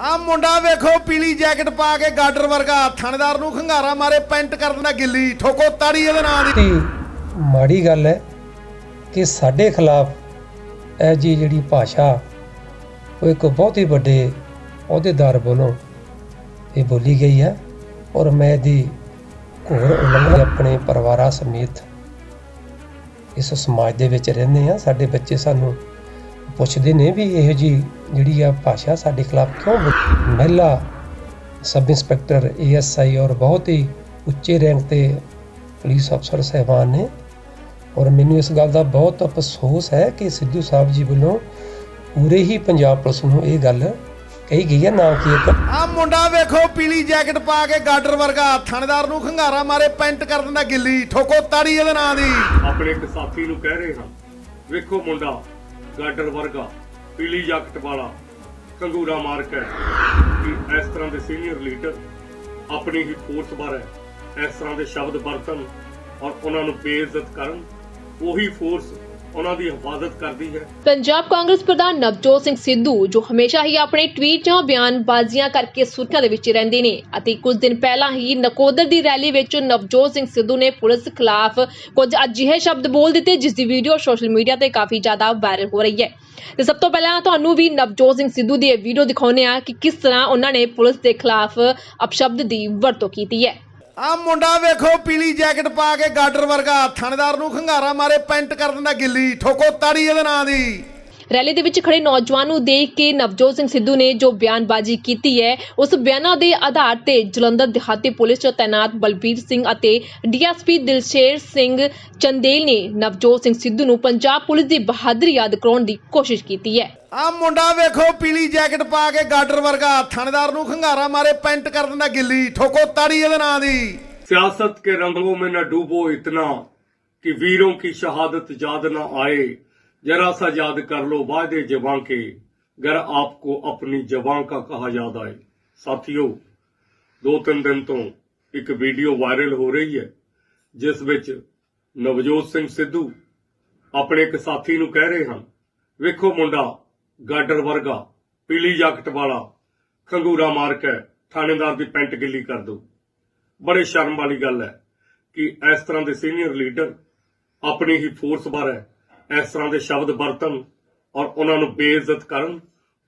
ਆ ਮੁੰਡਾ ਵੇਖੋ, ਪੀਲੀ ਜੈਕਟ ਪਾ ਕੇ ਗਾਡਰ ਵਰਗਾ ਥਾਣੇਦਾਰ ਨੂੰ ਖੰਗਾਰਾ ਮਾਰੇ, ਪੈਂਟ ਕਰ ਦਿੰਦਾ ਗਿੱਲੀ, ਠੋਕੋ ਤਾੜੀ ਇਹਦੇ ਨਾਂ ਦੀ। ਮਾੜੀ ਗੱਲ ਹੈ ਕਿ ਸਾਡੇ ਖਿਲਾਫ ਇਹ ਜੀ ਜਿਹੜੀ ਭਾਸ਼ਾ, ਉਹ ਇੱਕ ਬਹੁਤ ਹੀ ਵੱਡੇ ਅਹੁਦੇਦਾਰ ਵੱਲੋਂ ਇਹ ਬੋਲੀ ਗਈ ਹੈ ਔਰ ਮੈਂ ਇਹਦੀ ਘੋਰ ਉਲੰਘਣਾ ਆਪਣੇ ਪਰਿਵਾਰਾਂ ਸਮੇਤ ਇਸ ਸਮਾਜ ਦੇ ਵਿੱਚ ਰਹਿੰਦੇ ਆ ਸਾਡੇ ਬੱਚੇ ਸਾਨੂੰ ਪੁੱਛਦੇ ਨੇ ਵੀ ਇਹੋ ਜੀ ਜਿਹੜੀ ਆ ਭਾਸ਼ਾ ਸਾਡੇ ਖਿਲਾਫ ਕਿਉਂ ਬੋਲੀ? ਮਹਿਲਾ ਸਬ ਇੰਸਪੈਕਟਰ ਏਐਸਆਈ ਔਰ ਬਹੁਤ ਹੀ ਉੱਚੇ ਰੈਂਕ ਤੇ ਪੁਲਿਸ ਅਫਸਰ ਸਹਿਬਾਨ ਨੇ। ਔਰ ਮੈਨੂੰ ਇਸ ਗੱਲ ਦਾ ਬਹੁਤ ਅਫਸੋਸ ਹੈ ਕਿ ਸਿੱਧੂ ਸਾਹਿਬ ਜੀ ਵੱਲੋਂ ਪੂਰੇ ਹੀ ਪੰਜਾਬ ਪੁਲਿਸ ਨੂੰ ਇਹ ਗੱਲ ਕਹੀ ਗਈ ਹੈ ਨਾ ਕਿ ਇੱਕ ਆ ਮੁੰਡਾ ਵੇਖੋ ਪੀਲੀ ਜੈਕਟ ਪਾ ਕੇ ਗਾਡਰ ਵਰਗਾ ਥਾਣੇਦਾਰ ਨੂੰ ਖੰਗਾਰਾ ਮਾਰੇ ਪੈਂਟ ਕਰ ਦਿੰਦਾ ਗਿੱਲੀ ਠੋਕੋ ਤਾੜੀ ਇਹਦੇ ਨਾਂ ਦੀ। ਆਪਣੇ ਇੱਕ ਸਾਥੀ ਨੂੰ ਕਹਿ ਰਹੇ ਹਾਂ। ਵੇਖੋ ਮੁੰਡਾ ਗਾਡਰ ਵਰਗਾ, ਪੀਲੀ ਜੈਕਟ ਵਾਲਾ ਕੰਗੂਰਾ ਮਾਰਕ ਕਿ ਇਸ ਤਰ੍ਹਾਂ ਦੇ ਸੀਨੀਅਰ ਲੀਡਰ ਆਪਣੀ ਹੀ ਫੋਰਸ ਬਾਰੇ ਇਸ ਤਰ੍ਹਾਂ ਦੇ ਸ਼ਬਦ ਵਰਤਨ ਔਰ ਉਹਨਾਂ ਨੂੰ ਬੇਇੱਜ਼ਤ ਕਰਨ, ਉਹੀ ਫੋਰਸ ਉਹਨਾਂ ਦੀ ਹਿਫਾਜ਼ਤ ਕਰਦੀ ਹੈ। ਪੰਜਾਬ ਕਾਂਗਰਸ ਪ੍ਰਧਾਨ ਨਵਜੋਤ ਸਿੰਘ ਸਿੱਧੂ, ਜੋ ਹਮੇਸ਼ਾ ਹੀ ਆਪਣੇ ਟਵੀਟ ਜਾਂ ਬਿਆਨਬਾਜ਼ੀਆਂ ਕਰਕੇ ਸੁਰਖੀਆਂ ਦੇ ਵਿੱਚ ਰਹਿੰਦੇ ਨੇ ਅਤੇ ਕੁਝ ਦਿਨ ਪਹਿਲਾਂ ਹੀ ਨਕੋਦਰ ਦੀ ਰੈਲੀ ਵਿੱਚ ਨਵਜੋਤ ਸਿੰਘ ਸਿੱਧੂ ਨੇ ਪੁਲਿਸ ਖਿਲਾਫ ਕੁਝ ਅਜਿਹੇ ਸ਼ਬਦ ਬੋਲ ਦਿੱਤੇ, ਜਿਸ ਦੀ ਵੀਡੀਓ ਸੋਸ਼ਲ ਮੀਡੀਆ ਤੇ ਕਾਫੀ ਜ਼ਿਆਦਾ ਵਾਇਰਲ ਹੋ ਰਹੀ ਹੈ। ਤੇ ਸਭ ਤੋਂ ਪਹਿਲਾਂ ਤੁਹਾਨੂੰ ਵੀ ਨਵਜੋਤ ਸਿੰਘ ਸਿੱਧੂ ਦੀ ਇਹ ਵੀਡੀਓ ਦਿਖਾਉਂਦੇ ਆ ਕਿ ਕਿਸ ਤਰ੍ਹਾਂ ਉਹਨਾਂ ਨੇ ਪੁਲਿਸ ਦੇ ਖਿਲਾਫ ਅਪਸ਼ਬਦ ਦੀ ਵਰਤੋਂ ਕੀਤੀ ਹੈ। ਆ ਮੁੰਡਾ ਵੇਖੋ, ਪੀਲੀ ਜੈਕਟ ਪਾ ਕੇ ਗਾਡਰ ਵਰਗਾ ਥਾਣੇਦਾਰ ਨੂੰ ਖੰਗਾਰਾ ਮਾਰੇ, ਪੈਂਟ ਕਰ ਦਿੰਦਾ ਗਿੱਲੀ, ਠੋਕੋ ਤਾੜੀ ਇਹਦੇ ਨਾਂ ਦੀ। ਰੈਲੀ ਦੇ ਵਿੱਚ ਖੜੇ ਨੌਜਵਾਨ ਨੂੰ ਦੇਖ ਕੇ ਨਵਜੋਤ ਸਿੰਘ ਸਿੱਧੂ ਨੇ ਜੋ ਬਿਆਨਬਾਜ਼ੀ ਕੀਤੀ ਹੈ ਉਸ ਬਿਆਨਾਂ ਦੇ ਆਧਾਰ ਤੇ ਜਲੰਧਰ ਦਿਹਾਤੀ ਪੁਲਿਸ 'ਚ ਤੈਨਾਤ ਬਲਬੀਰ ਸਿੰਘ ਅਤੇ ਡੀਐਸਪੀ ਦਿਲਸ਼ੇਰ ਸਿੰਘ ਚੰਦੇਲ ਨੇ ਨਵਜੋਤ ਸਿੰਘ ਸਿੱਧੂ ਨੂੰ ਪੰਜਾਬ ਪੁਲਿਸ ਦੀ ਬਹਾਦਰੀ ਯਾਦ ਕਰਾਉਣ ਦੀ ਕੋਸ਼ਿਸ਼ ਕੀਤੀ ਹੈ ਆ ਮੁੰਡਾ ਵੇਖੋ ਪੀਲੀ ਜੈਕਟ ਪਾ ਕੇ ਗਾਡਰ ਵਰਗਾ ਥਾਣੇਦਾਰ ਨੂੰ ਖੰਗਾਰਾ ਮਾਰੇ ਪੈਂਟ ਕਰ ਦਿੰਦਾ ਗਿੱਲੀ ਠੋਕੋ ਤਾੜੀ ਇਹਦੇ ਨਾਂ ਦੀ सियासत के रंगों में न डूबो इतना कि वीरों की शहादत याद न आए जरा सा याद कर लो वादे जवां के गर आपको अपनी जवां का कहा याद आए ਸਾਥੀਓ ਦੋ ਤਿੰਨ ਦਿਨ ਤੋਂ ਇੱਕ ਵੀਡੀਓ ਵਾਇਰਲ ਹੋ ਰਹੀ ਹੈ ਜਿਸ ਵਿੱਚ ਨਵਜੋਤ ਸਿੰਘ ਸਿੱਧੂ ਆਪਣੇ ਇੱਕ ਸਾਥੀ ਨੂੰ ਕਹਿ ਰਹੇ ਹਨ ਵੇਖੋ ਮੁੰਡਾ ਗਾਡਰ ਵਰਗਾ ਪੀਲੀ ਜੈਕਟ ਵਾਲਾ ਖੰਗੂਰਾ ਮਾਰਕ ਹੈ ਥਾਣੇਦਾਰ ਦੀ ਪੈਂਟ ਗਿੱਲੀ ਕਰ ਦੋ ਬੜੇ ਸ਼ਰਮ ਵਾਲੀ ਗੱਲ ਹੈ ਕਿ ਇਸ ਤਰ੍ਹਾਂ ਦੇ ਸੀਨੀਅਰ ਲੀਡਰ ਆਪਣੀ ਹੀ ਫੋਰਸ ਬਾਰੇ ਇਸ ਤਰ੍ਹਾਂ ਦੇ ਸ਼ਬਦ ਵਰਤਨ ਔਰ ਉਹਨਾਂ ਨੂੰ ਬੇਇੱਜ਼ਤ ਕਰਨ,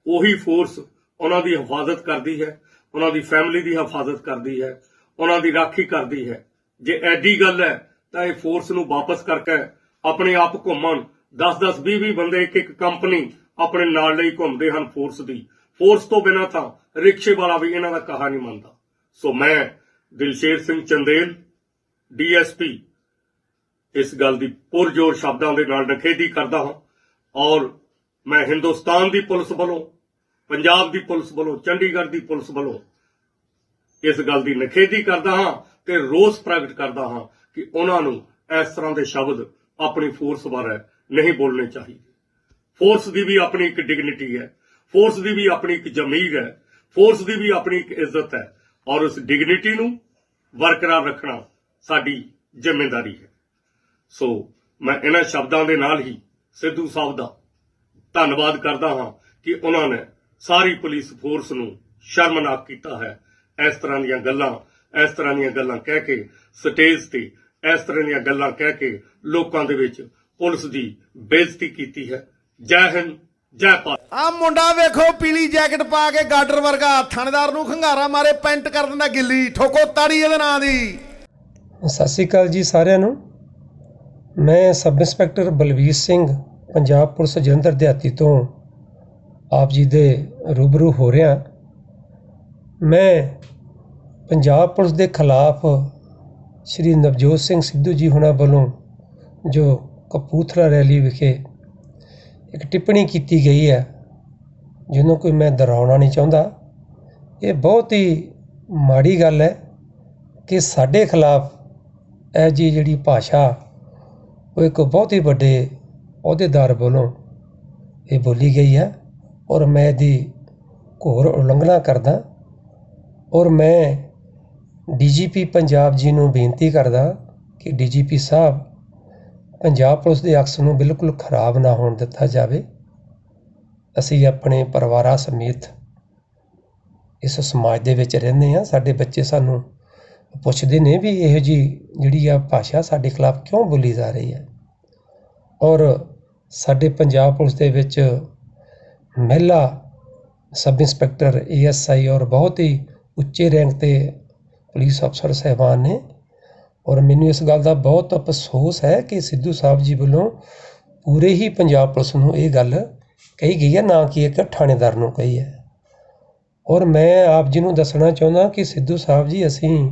ਉਹੀ ਫੋਰਸ ਉਹਨਾਂ ਦੀ ਹਿਫਾਜ਼ਤ ਕਰਦੀ ਹੈ, ਉਹਨਾਂ ਦੀ ਫੈਮਿਲੀ ਦੀ ਹਿਫਾਜ਼ਤ ਕਰਦੀ ਹੈ, ਉਹਨਾਂ ਦੀ ਰਾਖੀ ਕਰਦੀ ਹੈ। ਜੇ ਐਡੀ ਗੱਲ ਹੈ, ਤਾਂ ਇਹ ਫੋਰਸ ਨੂੰ ਵਾਪਸ ਕਰਕੇ ਆਪਣੇ ਆਪ ਘੁੰਮਣ। 10-10 20-20 ਬੰਦੇ ਇੱਕ ਇੱਕ ਕੰਪਨੀ ਆਪਣੇ ਨਾਲ ਲਈ ਘੁੰਮਦੇ ਹਨ ਫੋਰਸ ਦੀ। ਫੋਰਸ ਤੋਂ ਬਿਨਾਂ ਤਾਂ ਰਿਕਸ਼ੇ ਵਾਲਾ ਵੀ ਇਹਨਾਂ ਦਾ ਕਹਾ ਨਹੀਂ ਮੰਨਦਾ। ਸੋ ਮੈਂ ਦਿਲਸ਼ੇਰ ਸਿੰਘ ਚੰਦੇਲ ਡੀਐਸਪੀ ਇਸ ਗੱਲ ਦੀ ਪੁਰਜੋਰ ਸ਼ਬਦਾਂ ਦੇ ਨਾਲ ਨਖੇਦੀ ਕਰਦਾ ਹਾਂ। ਔਰ ਮੈਂ ਹਿੰਦੁਸਤਾਨ ਦੀ ਪੁਲਿਸ ਵੱਲੋਂ, ਪੰਜਾਬ ਦੀ ਪੁਲਿਸ ਵੱਲੋਂ, ਚੰਡੀਗੜ੍ਹ ਦੀ ਪੁਲਿਸ ਵੱਲੋਂ ਇਸ ਗੱਲ ਦੀ ਨਖੇਦੀ ਕਰਦਾ ਹਾਂ ਤੇ ਰੋਸ ਪ੍ਰਗਟ ਕਰਦਾ ਹਾਂ ਕਿ ਉਹਨਾਂ ਨੂੰ ਇਸ ਤਰ੍ਹਾਂ ਦੇ ਸ਼ਬਦ ਆਪਣੀ ਫੋਰਸ ਬਾਰੇ ਨਹੀਂ ਬੋਲਣੇ ਚਾਹੀਦੇ। ਫੋਰਸ ਦੀ ਵੀ ਆਪਣੀ ਇੱਕ ਡਿਗਨਿਟੀ ਹੈ, ਫੋਰਸ ਦੀ ਵੀ ਆਪਣੀ ਇੱਕ ਜ਼ਮੀਰ ਹੈ, ਫੋਰਸ ਦੀ ਵੀ ਆਪਣੀ ਇੱਕ ਇੱਜ਼ਤ ਹੈ। ਔਰ ਉਸ ਡਿਗਨਿਟੀ ਨੂੰ ਬਰਕਰਾਰ ਰੱਖਣਾ ਸਾਡੀ ਜ਼ਿੰਮੇਵਾਰੀ ਹੈ। ਸੋ ਮੈਂ ਇਹਨਾਂ ਸ਼ਬਦਾਂ ਦੇ ਨਾਲ ਹੀ ਸਿੱਧੂ ਸਾਹਿਬ ਦਾ ਧੰਨਵਾਦ ਕਰਦਾ ਹਾਂ ਕਿ ਉਹਨਾਂ ਨੇ ਸਾਰੀ ਪੁਲਿਸ ਫੋਰਸ ਨੂੰ ਸ਼ਰਮਨਾਕ ਕੀਤਾ ਹੈ। ਇਸ ਤਰ੍ਹਾਂ ਦੀਆਂ ਗੱਲਾਂ ਇਸ ਤਰ੍ਹਾਂ ਦੀਆਂ ਗੱਲਾਂ ਕਹਿ ਕੇ ਸਟੇਜ ਤੇ ਇਸ ਤਰ੍ਹਾਂ ਦੀਆਂ ਗੱਲਾਂ ਕਹਿ ਕੇ ਲੋਕਾਂ ਦੇ ਵਿੱਚ ਪੁਲਿਸ ਦੀ ਬੇਇੱਜ਼ਤੀ ਕੀਤੀ ਹੈ। ਜੈ ਹਿੰਦ ਜੈ ਭਾਰਤ। ਆ ਮੁੰਡਾ ਵੇਖੋ ਪੀਲੀ ਜੈਕਟ ਪਾ ਕੇ ਗਾਡਰ ਵਰਗਾ ਥਾਣੇਦਾਰ ਨੂੰ ਖੰਗਾਰਾ ਮਾਰੇ ਪੈਂਟ ਕਰ ਦਿੰਦਾ ਗਿੱਲੀ ਠੋਕੋ ਤਾੜੀ ਇਹਦੇ ਨਾਂ ਦੀ। ਸਤਿ ਸ੍ਰੀ ਅਕਾਲ ਜੀ ਸਾਰਿਆਂ ਨੂੰ। ਮੈਂ sub inspector Balvir Singh, Punjab police Jalandhar ਦਿਹਾਤੀ ਤੋਂ ਆਪ ਜੀ ਦੇ ਰੂਬਰੂ ਹੋ ਰਿਹਾ ਮੈਂ ਪੰਜਾਬ ਪੁਲਿਸ ਦੇ ਖਿਲਾਫ ਸ਼੍ਰੀ ਨਵਜੋਤ ਸਿੰਘ ਸਿੱਧੂ ਜੀ ਹੁਣਾਂ ਵੱਲੋਂ ਜੋ ਕਪੂਰਥਲਾ ਰੈਲੀ ਵਿਖੇ ਇੱਕ ਟਿੱਪਣੀ ਕੀਤੀ ਗਈ ਹੈ, ਜਿਹਨੂੰ ਕੋਈ ਮੈਂ ਦੁਹਰਾਉਣਾ ਨਹੀਂ ਚਾਹੁੰਦਾ। ਇਹ ਬਹੁਤ ਹੀ ਮਾੜੀ ਗੱਲ ਹੈ ਕਿ ਸਾਡੇ ਖਿਲਾਫ ਇਹ ਜੀ ਜਿਹੜੀ ਭਾਸ਼ਾ ਉਹ ਇੱਕ ਬਹੁਤ ਹੀ ਵੱਡੇ ਅਹੁਦੇਦਾਰ ਵੱਲੋਂ ਇਹ ਬੋਲੀ ਗਈ ਹੈ ਔਰ ਮੈਂ ਇਹਦੀ ਘੋਰ ਉਲੰਘਣਾ ਕਰਦਾ ਔਰ ਮੈਂ ਡੀਜੀਪੀ ਪੰਜਾਬ ਜੀ ਨੂੰ ਬੇਨਤੀ ਕਰਦਾ ਕਿ ਡੀਜੀਪੀ ਸਾਹਿਬ ਪੰਜਾਬ ਪੁਲਿਸ ਦੇ ਅਕਸ ਨੂੰ ਬਿਲਕੁਲ ਖਰਾਬ ਨਾ ਹੋਣ ਦਿੱਤਾ ਜਾਵੇ। ਅਸੀਂ ਆਪਣੇ ਪਰਿਵਾਰਾਂ ਸਮੇਤ ਇਸ ਸਮਾਜ ਦੇ ਵਿੱਚ ਰਹਿੰਦੇ ਆ ਸਾਡੇ ਬੱਚੇ ਸਾਨੂੰ ਪੁੱਛਦੇ ਨੇ ਵੀ ਇਹੋ ਜੀ ਜਿਹੜੀ ਆ ਭਾਸ਼ਾ ਸਾਡੇ ਖਿਲਾਫ ਕਿਉਂ ਬੋਲੀ ਜਾ ਰਹੀ ਹੈ? ਔਰ ਸਾਡੇ ਪੰਜਾਬ ਪੁਲਿਸ ਦੇ ਵਿੱਚ ਮਹਿਲਾ ਸਬ ਇੰਸਪੈਕਟਰ ਏਐਸਆਈ ਔਰ ਬਹੁਤ ਹੀ ਉੱਚੇ ਰੈਂਕ ਤੇ ਪੁਲਿਸ ਅਫਸਰ ਸਹਿਬਾਨ ਨੇ। ਔਰ ਮੈਨੂੰ ਇਸ ਗੱਲ ਦਾ ਬਹੁਤ ਅਫਸੋਸ ਹੈ ਕਿ ਸਿੱਧੂ ਸਾਹਿਬ ਜੀ ਵੱਲੋਂ ਪੂਰੇ ਹੀ ਪੰਜਾਬ ਪੁਲਿਸ ਨੂੰ ਇਹ ਗੱਲ ਕਹੀ ਗਈ ਹੈ, ਨਾ ਕਿ ਇੱਕ ਥਾਣੇਦਾਰ ਨੂੰ ਕਹੀ ਹੈ। ਔਰ ਮੈਂ ਆਪ ਜੀ ਨੂੰ ਦੱਸਣਾ ਚਾਹੁੰਦਾ ਕਿ ਸਿੱਧੂ ਸਾਹਿਬ ਜੀ, ਅਸੀਂ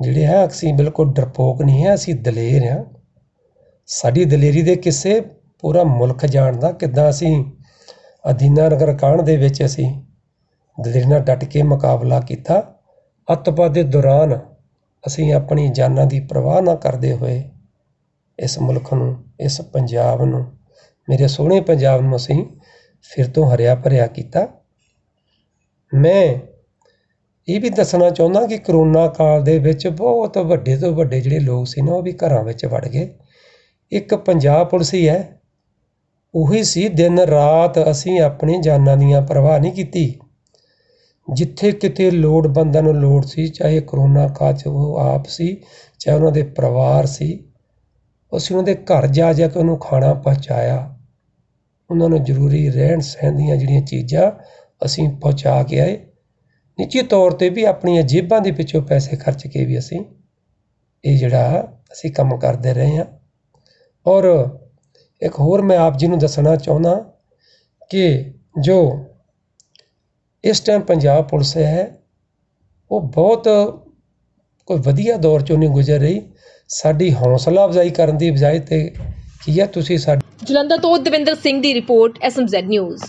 ਜਿਹੜੇ ਹੈ ਅਸੀਂ ਬਿਲਕੁਲ ਡਰਪੋਕ ਨਹੀਂ ਹੈ ਅਸੀਂ ਦਲੇਰ ਹਾਂ ਸਾਡੀ ਦਲੇਰੀ ਦੇ ਕਿਸੇ ਪੂਰਾ ਮੁਲਕ ਜਾਣਦਾ ਕਿੱਦਾਂ ਅਸੀਂ ਅਦੀਨਾ ਨਗਰ ਕਾਂਡ ਦੇ ਵਿੱਚ ਅਸੀਂ ਦਲੇਰੀ ਨਾਲ ਡਟ ਕੇ ਮੁਕਾਬਲਾ ਕੀਤਾ, ਅੱਤਵਾਦ ਦੇ ਦੌਰਾਨ ਅਸੀਂ ਆਪਣੀ ਜਾਨਾਂ ਦੀ ਪਰਵਾਹ ਨਾ ਕਰਦੇ ਹੋਏ ਇਸ ਮੁਲਕ ਨੂੰ, ਇਸ ਪੰਜਾਬ ਨੂੰ, ਮੇਰੇ ਸੋਹਣੇ ਪੰਜਾਬ ਨੂੰ ਅਸੀਂ ਫਿਰ ਤੋਂ ਹਰਿਆ ਭਰਿਆ ਕੀਤਾ। ਮੈਂ ਇਹ ਵੀ ਦੱਸਣਾ ਚਾਹੁੰਦਾ ਕਿ ਕਰੋਨਾ ਕਾਲ ਦੇ ਵਿੱਚ ਬਹੁਤ ਵੱਡੇ ਤੋਂ ਵੱਡੇ ਜਿਹੜੇ ਲੋਕ ਸੀ ਨਾ, ਉਹ ਵੀ ਘਰਾਂ ਵਿੱਚ ਵੜ ਗਏ। ਇੱਕ ਪੰਜਾਬ ਪੁਲਿਸ ਹੀ ਹੈ। ਉਹੀ ਸੀ, ਦਿਨ ਰਾਤ ਅਸੀਂ ਆਪਣੀ ਜਾਨਾਂ ਦੀਆਂ ਪਰਵਾਹ ਨਹੀਂ ਕੀਤੀ। ਜਿੱਥੇ ਕਿਤੇ ਲੋੜਵੰਦਾਂ ਨੂੰ ਲੋੜ ਸੀ, ਚਾਹੇ ਕਰੋਨਾ ਕਾਲ 'ਚ ਉਹ ਆਪ ਸੀ, ਚਾਹੇ ਉਹਨਾਂ ਦੇ ਪਰਿਵਾਰ ਸੀ, ਅਸੀਂ ਉਹਨਾਂ ਦੇ ਘਰ ਜਾ ਜਾ ਕੇ ਉਹਨੂੰ ਖਾਣਾ ਪਹੁੰਚਾਇਆ। ਉਹਨਾਂ ਨੂੰ ਜ਼ਰੂਰੀ ਰਹਿਣ ਸਹਿਣ ਦੀਆਂ ਜਿਹੜੀਆਂ ਚੀਜ਼ਾਂ ਅਸੀਂ ਪਹੁੰਚਾ ਕੇ ਆਏ। ਨਿੱਜੀ ਤੌਰ ਤੇ ਵੀ ਆਪਣੀਆਂ ਜੇਬਾਂ ਦੇ ਵਿੱਚੋਂ ਪੈਸੇ ਖਰਚ ਕੇ ਵੀ ਅਸੀਂ ਇਹ ਜਿਹੜਾ ਅਸੀਂ ਕੰਮ ਕਰਦੇ ਰਹੇ ਹਾਂ। ਔਰ ਇੱਕ ਹੋਰ ਮੈਂ ਆਪ ਜੀ ਨੂੰ ਦੱਸਣਾ ਚਾਹੁੰਦਾ ਕਿ ਜੋ ਇਸ ਟਾਈਮ ਪੰਜਾਬ ਪੁਲਿਸ ਹੈ, ਉਹ ਬਹੁਤ ਕੋਈ ਵਧੀਆ ਦੌਰ ਚੋਂ ਨਹੀਂ ਗੁਜ਼ਰ ਰਹੀ। ਸਾਡੀ ਹੌਸਲਾ ਅਫਜ਼ਾਈ ਕਰਨ ਦੀ ਬਜਾਏ ਤੇ ਕੀ ਹੈ ਤੁਸੀਂ ਸਾਡੀ ਜਲੰਧਰ ਤੋਂ ਦਵਿੰਦਰ ਸਿੰਘ ਦੀ ਰਿਪੋਰਟ ਐਸਐਮਜ਼ੈਡ ਨਿਊਜ਼।